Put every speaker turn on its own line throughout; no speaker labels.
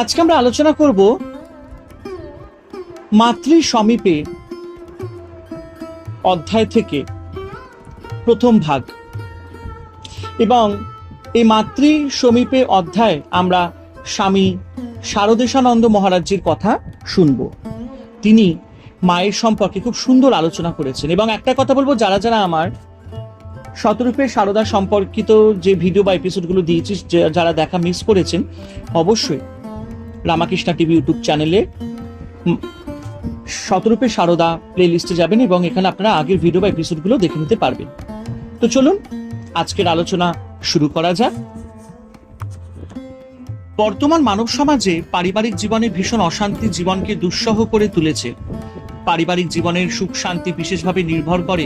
আজকে আমরা আলোচনা করব মাতৃ সমীপে অধ্যায় থেকে প্রথম ভাগ এবং এই মাতৃ সমীপে অধ্যায় আমরা স্বামী শারদেশানন্দ মহারাজ্যের কথা শুনব তিনি মায়ের সম্পর্কে খুব সুন্দর আলোচনা করেছেন এবং একটা কথা বলবো যারা যারা আমার শতরূপে সারদা সম্পর্কিত যে ভিডিও বা এপিসোডগুলো দিয়েছি যারা দেখা মিস করেছেন অবশ্যই রামাকৃষ্ণা টিভি ইউটিউব চ্যানেলে শতরূপে সারদা প্লে লিস্টে যাবেন এবং এখানে আপনারা আগের ভিডিও বা এপিসোডগুলো দেখে নিতে পারবেন তো চলুন আজকের আলোচনা শুরু করা যাক বর্তমান মানব সমাজে পারিবারিক জীবনে ভীষণ অশান্তি জীবনকে দুঃসহ করে তুলেছে পারিবারিক জীবনের সুখ শান্তি বিশেষভাবে নির্ভর করে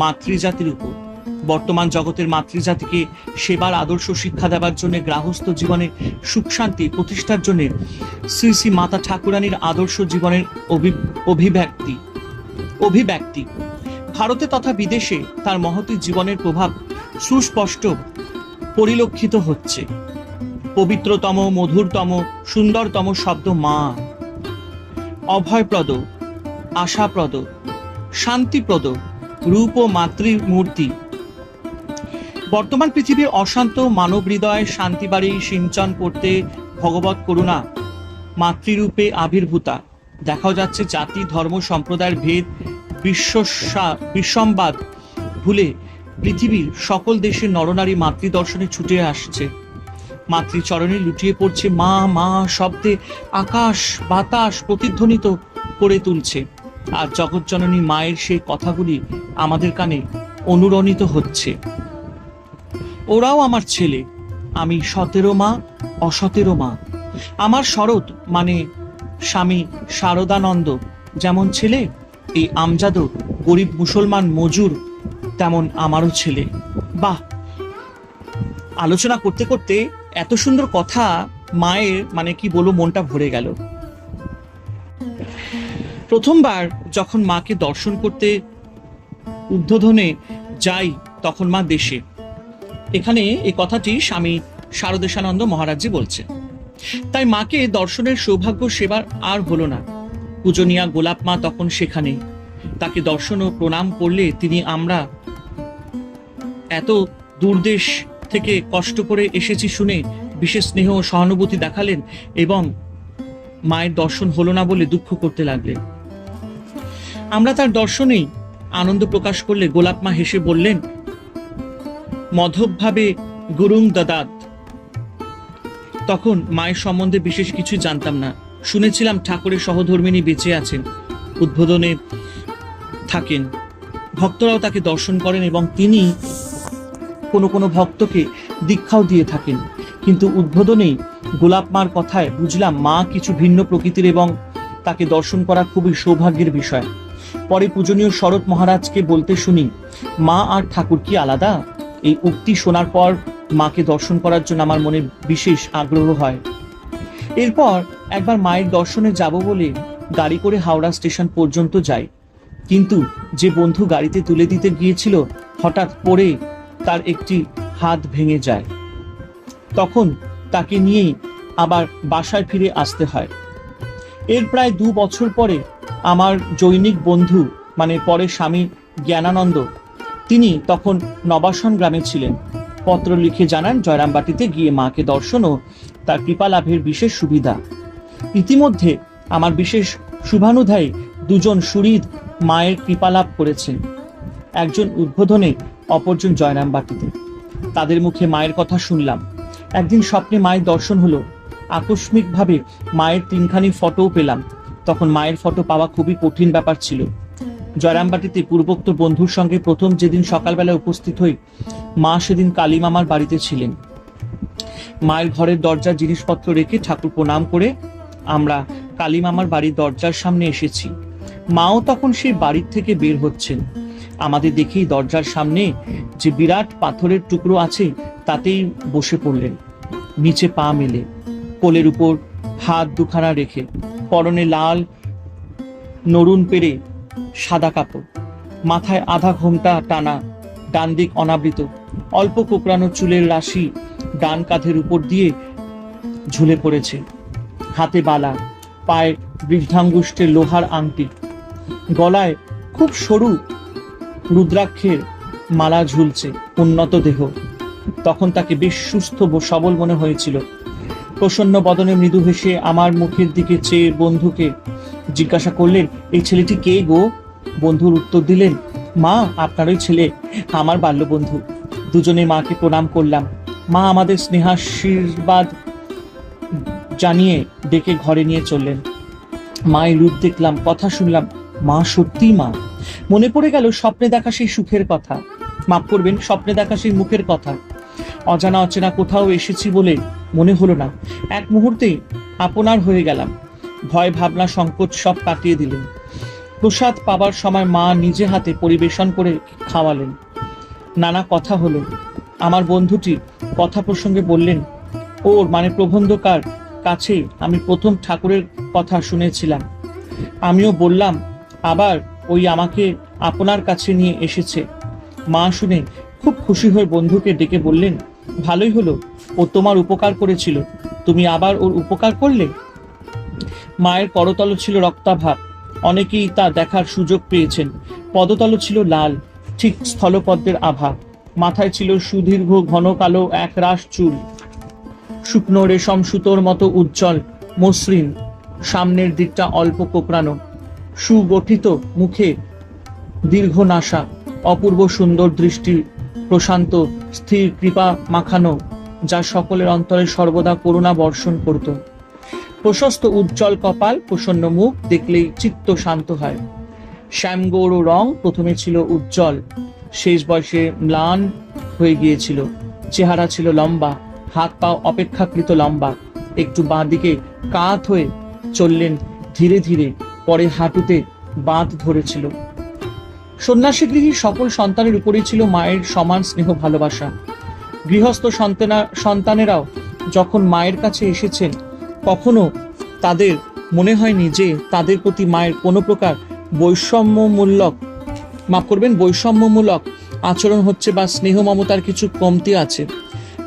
মাতৃজাতির উপর বর্তমান জগতের মাতৃজাতিকে সেবার আদর্শ শিক্ষা দেওয়ার জন্য গ্রাহস্থ জীবনে সুখ শান্তি প্রতিষ্ঠার জন্য শ্রী শ্রী মাতা ঠাকুরানীর আদর্শ জীবনের অভিব্যক্তি অভিব্যক্তি ভারতে তথা বিদেশে তার মহতি জীবনের প্রভাব সুস্পষ্ট পরিলক্ষিত হচ্ছে পবিত্রতম মধুরতম সুন্দরতম শব্দ মা অভয়প্রদ আশাপ্রদ শান্তিপ্রদ রূপ ও মাতৃমূর্তি বর্তমান পৃথিবীর অশান্ত মানব হৃদয় বাড়ি সিঞ্চন করতে ভগবত করুণা মাতৃরূপে আবির্ভূতা দেখা যাচ্ছে জাতি ধর্ম সম্প্রদায়ের ভেদ বিশ্বম্বাদ ভুলে পৃথিবীর সকল দেশের নরনারী মাতৃদর্শনে ছুটে আসছে মাতৃচরণে লুটিয়ে পড়ছে মা মা শব্দে আকাশ বাতাস প্রতিধ্বনিত করে তুলছে আর জগৎজননী মায়ের সেই কথাগুলি আমাদের কানে অনুরণিত হচ্ছে ওরাও আমার ছেলে আমি সতেরো মা অসতেরো মা আমার শরৎ মানে স্বামী শারদানন্দ যেমন ছেলে এই আমজাদ গরিব মুসলমান মজুর তেমন আমারও ছেলে বাহ আলোচনা করতে করতে এত সুন্দর কথা মায়ের মানে কি বলবো মনটা ভরে গেল প্রথমবার যখন মাকে দর্শন করতে উদ্বোধনে যাই তখন মা দেশে এখানে এই কথাটি স্বামী শারদেশানন্দ মহারাজজি বলছে তাই মাকে দর্শনের সৌভাগ্য সেবার আর হলো না পূজনীয়া গোলাপ মা তখন সেখানে তাকে দর্শন ও প্রণাম করলে তিনি আমরা এত দূরদেশ থেকে কষ্ট করে এসেছি শুনে বিশেষ স্নেহ ও সহানুভূতি দেখালেন এবং মায়ের দর্শন হলো না বলে দুঃখ করতে লাগলেন আমরা তার দর্শনেই আনন্দ প্রকাশ করলে গোলাপ মা হেসে বললেন মধবভাবে গুরুং দাদাত তখন মায়ের সম্বন্ধে বিশেষ কিছু জানতাম না শুনেছিলাম ঠাকুরের সহধর্মিনী বেঁচে আছেন উদ্বোধনে থাকেন ভক্তরাও তাকে দর্শন করেন এবং তিনি কোনো কোনো ভক্তকে দীক্ষাও দিয়ে থাকেন কিন্তু উদ্বোধনেই গোলাপ মার কথায় বুঝলাম মা কিছু ভিন্ন প্রকৃতির এবং তাকে দর্শন করা খুবই সৌভাগ্যের বিষয় পরে পূজনীয় শরৎ মহারাজকে বলতে শুনি মা আর ঠাকুর কি আলাদা এই উক্তি শোনার পর মাকে দর্শন করার জন্য আমার মনে বিশেষ আগ্রহ হয় এরপর একবার মায়ের দর্শনে যাব বলে গাড়ি করে হাওড়া স্টেশন পর্যন্ত যাই কিন্তু যে বন্ধু গাড়িতে তুলে দিতে গিয়েছিল হঠাৎ পড়ে তার একটি হাত ভেঙে যায় তখন তাকে নিয়েই আবার বাসায় ফিরে আসতে হয় এর প্রায় দু বছর পরে আমার জৈনিক বন্ধু মানে পরে স্বামী জ্ঞানানন্দ তিনি তখন নবাসন গ্রামে ছিলেন পত্র লিখে জানান জয়রামবাটিতে গিয়ে মাকে দর্শন ও তার কৃপা লাভের বিশেষ সুবিধা ইতিমধ্যে আমার বিশেষ শুভানুধায়ী দুজন সুরিদ মায়ের কৃপা লাভ করেছেন একজন উদ্বোধনে অপরজন জয়রামবাটিতে তাদের মুখে মায়ের কথা শুনলাম একদিন স্বপ্নে মায়ের দর্শন হলো আকস্মিকভাবে মায়ের তিনখানি ফটোও পেলাম তখন মায়ের ফটো পাওয়া খুবই কঠিন ব্যাপার ছিল জয়রামবাটিতে পূর্বোক্ত বন্ধুর সঙ্গে প্রথম যেদিন সকালবেলা উপস্থিত হই মা সেদিন কালী মামার বাড়িতে ছিলেন মায়ের ঘরের দরজার জিনিসপত্র রেখে ঠাকুর প্রণাম করে আমরা কালী মামার বাড়ির দরজার সামনে এসেছি মাও তখন সেই বাড়ির থেকে বের হচ্ছেন আমাদের দেখেই দরজার সামনে যে বিরাট পাথরের টুকরো আছে তাতেই বসে পড়লেন নিচে পা মেলে কোলের উপর হাত দুখানা রেখে পরনে লাল নরুন পেরে সাদা কাপড় মাথায় আধা ঘোমটা টানা ডান দিক অনাবৃত অল্প কোকড়ানো চুলের রাশি ডান কাঁধের উপর দিয়ে ঝুলে পড়েছে হাতে বালা পায়ে বৃদ্ধাঙ্গুষ্টে লোহার আংটি গলায় খুব সরু রুদ্রাক্ষের মালা ঝুলছে উন্নত দেহ তখন তাকে বেশ সুস্থ সবল মনে হয়েছিল প্রসন্ন বদনে মৃদু হেসে আমার মুখের দিকে চেয়ে বন্ধুকে জিজ্ঞাসা করলেন এই ছেলেটি কে গো বন্ধুর উত্তর দিলেন মা আপনার ওই ছেলে আমার বাল্য বন্ধু দুজনে মাকে প্রণাম করলাম মা আমাদের স্নেহাশীর্বাদ জানিয়ে ডেকে ঘরে নিয়ে চললেন মায়ের রূপ দেখলাম কথা শুনলাম মা সত্যিই মা মনে পড়ে গেল স্বপ্নে দেখা সেই সুখের কথা মাফ করবেন স্বপ্নে দেখা সেই মুখের কথা অজানা অচেনা কোথাও এসেছি বলে মনে হলো না এক মুহূর্তেই আপনার হয়ে গেলাম ভয় ভাবনা সংকোচ সব কাটিয়ে দিলেন প্রসাদ পাবার সময় মা নিজে হাতে পরিবেশন করে খাওয়ালেন নানা কথা হলো আমার বন্ধুটি কথা প্রসঙ্গে বললেন ওর মানে প্রবন্ধকার কাছে আমি প্রথম ঠাকুরের কথা শুনেছিলাম আমিও বললাম আবার ওই আমাকে আপনার কাছে নিয়ে এসেছে মা শুনে খুব খুশি হয়ে বন্ধুকে ডেকে বললেন ভালোই হলো ও তোমার উপকার করেছিল তুমি আবার ওর উপকার করলে মায়ের করতল ছিল রক্তাভাব অনেকেই তা দেখার সুযোগ পেয়েছেন পদতল ছিল লাল ঠিক স্থলপদ্মের আভা মাথায় ছিল সুদীর্ঘ ঘন কালো এক রাশ চুল শুকনো রেশম সুতোর মতো উজ্জ্বল মসৃণ সামনের দিকটা অল্প কোকড়ানো সুগঠিত মুখে দীর্ঘ নাশা অপূর্ব সুন্দর দৃষ্টি প্রশান্ত স্থির কৃপা মাখানো যা সকলের অন্তরে সর্বদা করুণা বর্ষণ করত প্রশস্ত উজ্জ্বল কপাল প্রসন্ন মুখ দেখলেই চিত্ত শান্ত হয় শ্যামগৌর রং প্রথমে ছিল উজ্জ্বল শেষ বয়সে ম্লান হয়ে গিয়েছিল চেহারা ছিল লম্বা হাত পা অপেক্ষাকৃত লম্বা একটু বাঁ দিকে কাত হয়ে চললেন ধীরে ধীরে পরে হাঁটুতে বাঁধ ধরেছিল সন্ন্যাসী গৃহী সকল সন্তানের উপরেই ছিল মায়ের সমান স্নেহ ভালোবাসা গৃহস্থ সন্তানেরাও যখন মায়ের কাছে এসেছেন কখনো তাদের মনে হয়নি যে তাদের প্রতি মায়ের কোনো প্রকার বৈষম্যমূলক মাফ করবেন বৈষম্যমূলক আচরণ হচ্ছে বা স্নেহ মমতার কিছু কমতি আছে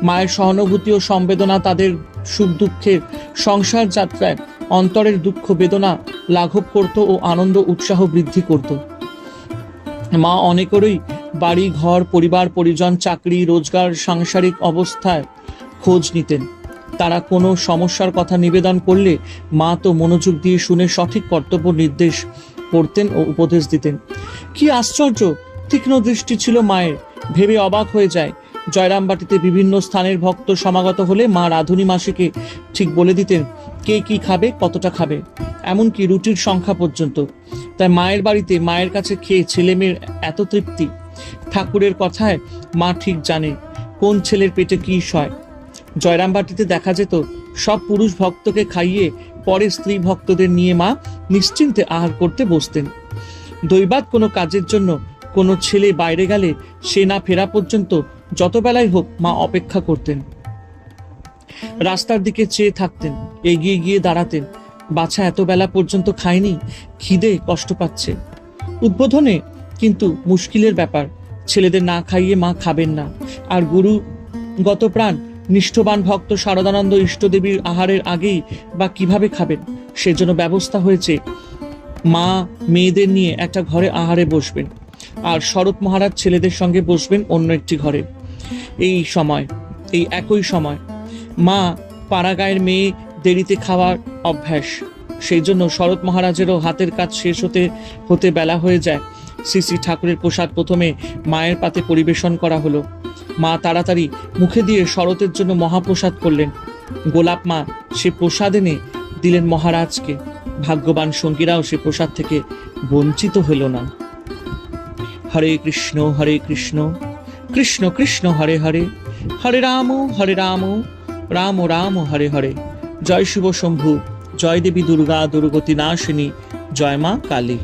মায়ের সহানুভূতি ও সম্বেদনা তাদের সুখ দুঃখের সংসার যাত্রায় অন্তরের দুঃখ বেদনা লাঘব করত ও আনন্দ উৎসাহ বৃদ্ধি করত মা অনেকেরই বাড়ি ঘর পরিবার পরিজন চাকরি রোজগার সাংসারিক অবস্থায় খোঁজ নিতেন তারা কোনো সমস্যার কথা নিবেদন করলে মা তো মনোযোগ দিয়ে শুনে সঠিক কর্তব্য নির্দেশ করতেন ও উপদেশ দিতেন কি আশ্চর্য তীক্ষ্ণ দৃষ্টি ছিল মায়ের ভেবে অবাক হয়ে যায় জয়রামবাটিতে বিভিন্ন স্থানের ভক্ত সমাগত হলে মা রাধুনী মাসিকে ঠিক বলে দিতেন কে কি খাবে কতটা খাবে এমনকি রুটির সংখ্যা পর্যন্ত তাই মায়ের বাড়িতে মায়ের কাছে খেয়ে ছেলেমেয়ের এত তৃপ্তি ঠাকুরের কথায় মা ঠিক জানে কোন ছেলের পেটে কী সয় জয়রামবাটিতে দেখা যেত সব পুরুষ ভক্তকে খাইয়ে পরে স্ত্রী ভক্তদের নিয়ে মা নিশ্চিন্তে আহার করতে বসতেন দৈবাত কোনো কাজের জন্য কোনো ছেলে বাইরে গেলে সে না ফেরা পর্যন্ত যত বেলাই হোক মা অপেক্ষা করতেন রাস্তার দিকে চেয়ে থাকতেন এগিয়ে গিয়ে দাঁড়াতেন বাছা এত বেলা পর্যন্ত খায়নি খিদে কষ্ট পাচ্ছে উদ্বোধনে কিন্তু মুশকিলের ব্যাপার ছেলেদের না খাইয়ে মা খাবেন না আর গুরু গত প্রাণ নিষ্ঠবান ভক্ত শারদানন্দ ইষ্টদেবীর আহারের আগেই বা কিভাবে খাবেন সেজন্য ব্যবস্থা হয়েছে মা মেয়েদের নিয়ে একটা ঘরে আহারে বসবেন আর শরৎ মহারাজ ছেলেদের সঙ্গে বসবেন অন্য একটি ঘরে এই সময় এই একই সময় মা পাড়াগাঁয়ের মেয়ে দেরিতে খাওয়ার অভ্যাস সেই জন্য শরৎ মহারাজেরও হাতের কাজ শেষ হতে হতে বেলা হয়ে যায় শ্রী শ্রী ঠাকুরের প্রসাদ প্রথমে মায়ের পাতে পরিবেশন করা হলো মা তাড়াতাড়ি মুখে দিয়ে শরতের জন্য মহাপ্রসাদ করলেন গোলাপ মা সে প্রসাদ এনে দিলেন মহারাজকে ভাগ্যবান সঙ্গীরাও সে প্রসাদ থেকে বঞ্চিত হইল না হরে কৃষ্ণ হরে কৃষ্ণ কৃষ্ণ কৃষ্ণ হরে হরে হরে রাম হরে রাম রাম রাম হরে হরে জয় শিব শম্ভু জয় দেবী দুর্গা দুর্গতি নাশিনী জয় মা কালী